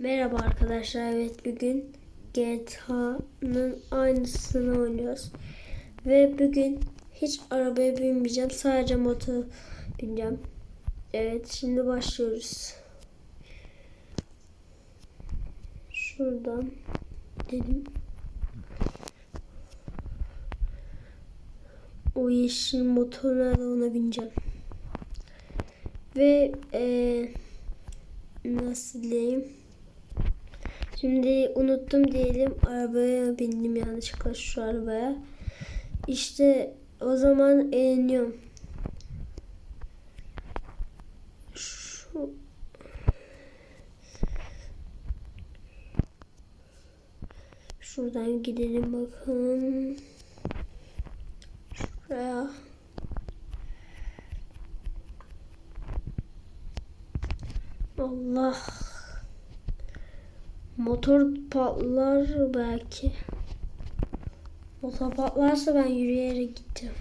Merhaba arkadaşlar. Evet bugün GTA'nın aynısını oynuyoruz. Ve bugün hiç arabaya binmeyeceğim. Sadece motor bineceğim. Evet şimdi başlıyoruz. Şuradan gidelim. O yeşil motor nerede ona bineceğim. Ve eee nasıl diyeyim? Şimdi unuttum diyelim arabaya bindim yanlışlıkla şu arabaya. İşte o zaman eğleniyorum. Şu Şuradan gidelim bakalım. Şuraya. Allah. Motor patlar belki. Motor patlarsa ben yürüyerek gideceğim.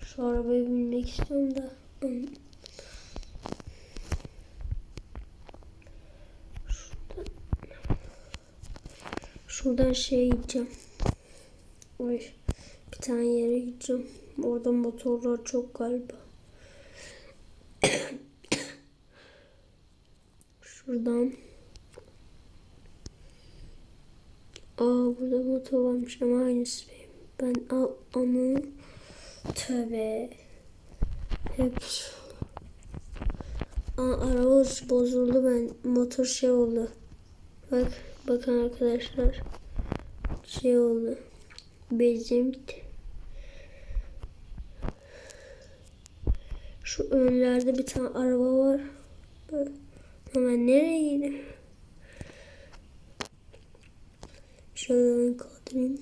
Şu arabaya binmek istiyorum da. Şuradan, şuradan şeye gideceğim. Oy. Bir tane yere gideceğim. Orada motorlar çok galiba. Şuradan. Aa burada motor varmış ama aynısı benim. Ben al onu. Tövbe. Hep. Aa, araba bozuldu ben. Motor şey oldu. Bak bakın arkadaşlar. Şey oldu. Bitti. Şu önlerde bir tane araba var. Hemen nereye gideyim? Şöyle kaldırayım.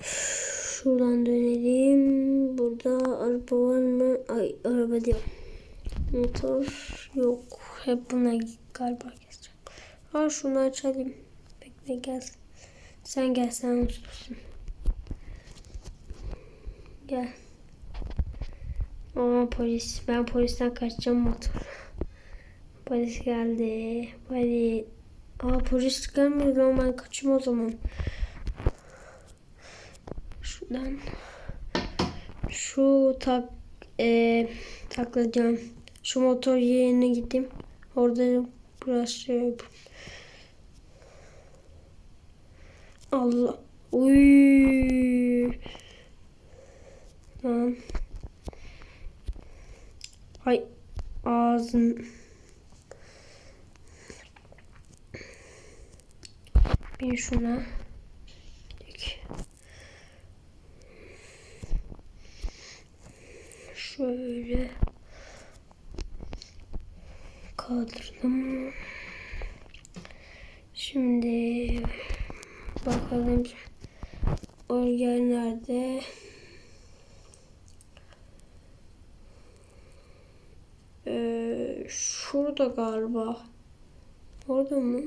Şuradan dönelim. Burada araba var mı? Ay araba değil. Motor yok. Hep buna galiba gezeceğim. Ha şunu açalım. Bekle gelsin. Sen gel sen ustasın. Gel. Aa polis. Ben polisten kaçacağım motor. Polis geldi. Hadi. Aa polis gelmedi lan ben kaçayım o zaman. Şuradan. Şu tak e, taklayacağım. Şu motor yerine gideyim. Orada biraz şey. Allah. Uy. Tamam. Ay ağzın. Bir şuna. Şöyle kaldırdım. Şimdi bakalım organ nerede? Şurada galiba. Orada mı?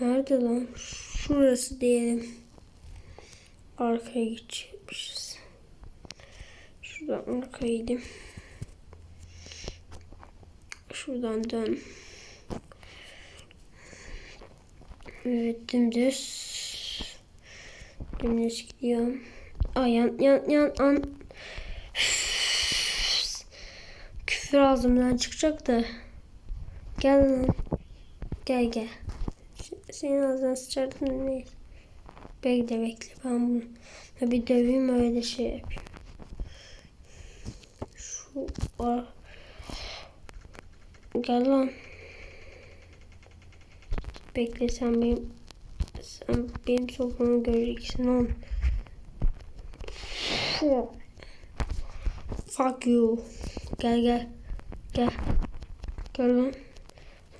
Nerede lan? Şurası diyelim. Arkaya geçecekmişiz. Şuradan arkaya gideyim. Şuradan dön. Evet dümdüz. Dümdüz gidiyorum. Ay yan yan yan an. Küfür ağzımdan çıkacak da. Gel lan. Gel gel. Senin ağzına sıçardım neyse. Bekle bekle ben bunu bir döveyim öyle şey yapayım. Şu ar Gel lan. Bekle sen benim sen benim sokumu göreceksin oğlum. Fuck you. Gel gel. Gel. Gel lan.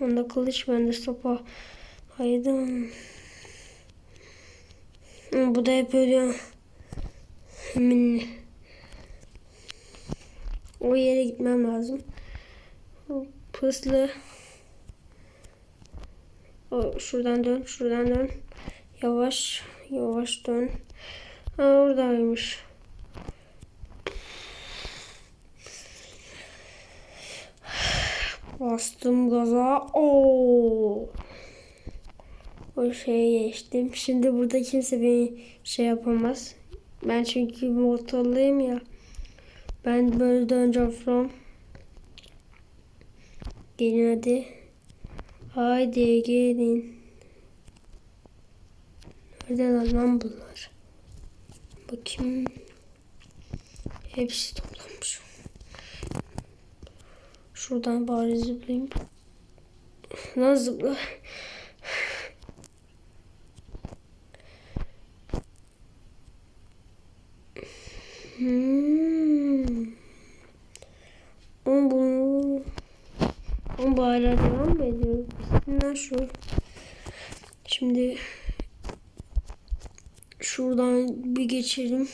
Onda kılıç bende sopa. Haydi. Bu da hep öyle. Hemen. O yere gitmem lazım. Hızlı. O, şuradan dön, şuradan dön. Yavaş yavaş dön. Ha oradaymış. Bastım gaza. Oo. O şeye geçtim. Şimdi burada kimse beni şey yapamaz. Ben çünkü motorluyum ya. Ben böyle döneceğim from. Gelin hadi. Haydi gelin. Nerede lan bunlar? Bakayım. Hepsi toplanmış. Şuradan bari zıplayayım. Lan zıpla. Hmm. Ama bunu... Ama bu devam mı ediyor? Bismillah şu. Şimdi şuradan bir geçelim.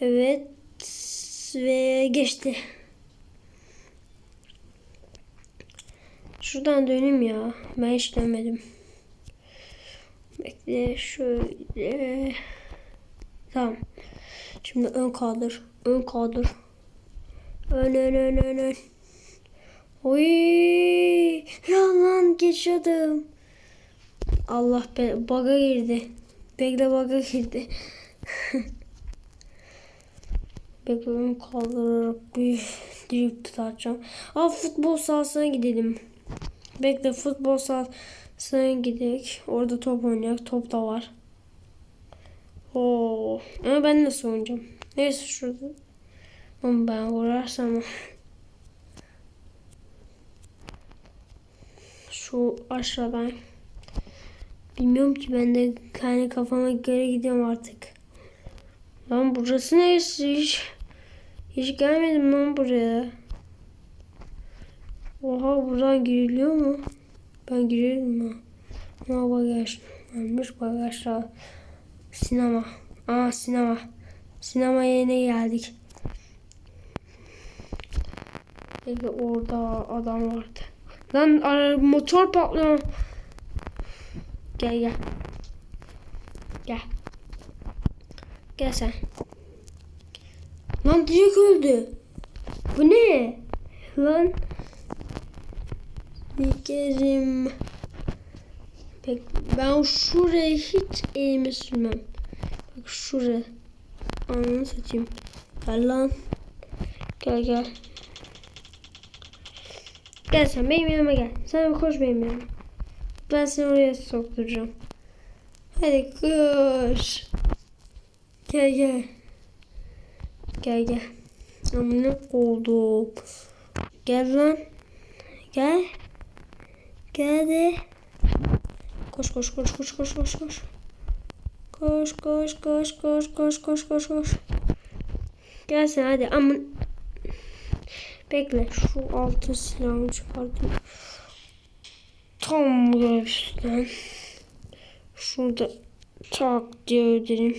Evet. Ve geçti. Şuradan döneyim ya. Ben hiç dönmedim. Bekle şöyle. Tamam. Şimdi ön kaldır. Ön kaldır. Ön ön ön ön ön. Oy! Ya lan geçiyordum. Allah be baga girdi. Bekle baga girdi. Bekle ön kaldırarak bir drip tutacağım. Aa futbol sahasına gidelim. Bekle futbol sahasına gidelim. Orada top oynayak. Top da var. Oo. Ama ben nasıl oynayacağım? Neyse şurada. Ama ben uğrarsam şu aşağıdan bilmiyorum ki ben de kendi kafama göre gidiyorum artık. Lan burası neresi hiç? Hiç gelmedim lan buraya. Oha buradan giriliyor mu? Ben girerim ha. Ama bagaj varmış bagajlar. Sinema. Aa sinema. Sinema yerine geldik. Peki orada adam vardı. Lan ara- motor patlıyor. Gel gel. Gel. Gel sen. Lan direkt öldü. Bu ne? Lan. Dikerim. Peki ben şuraya hiç elimi sürmem. Bak şuraya. Ananı satayım. Gel lan. Gel gel. Gel sen benim yanıma gel. Sen koş benim yanıma. Ben seni oraya sokturacağım. Hadi koş. Gel gel. Gel gel. Amına oldum. Gel lan. Gel. Gel de. Koş koş koş koş koş koş koş. Koş koş koş koş koş koş koş koş. Gel sen hadi ama bekle şu altın silahımı çıkartayım. Tam göğüsten. Şurada tak diye öderim.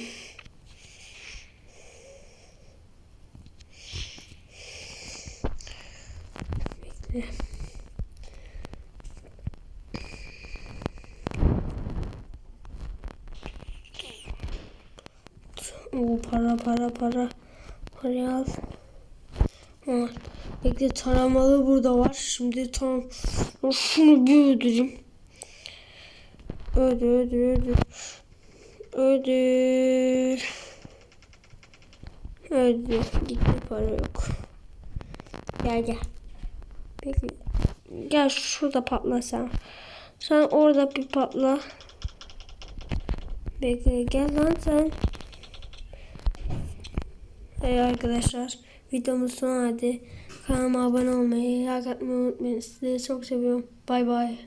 Bekle. O para para para. Parayı al. Bekle taramalı burada var. Şimdi tam şunu bir öldüreyim. Öldür öldür öldür. Öldür. Öldür. Gitti para yok. Gel gel. Bekle. Gel şurada patla sen. Sen orada bir patla. Bekle gel lan sen. Hey arkadaşlar videomuz sona erdi. Kanalıma abone olmayı, like atmayı unutmayın. Sizi çok seviyorum. Bay bay.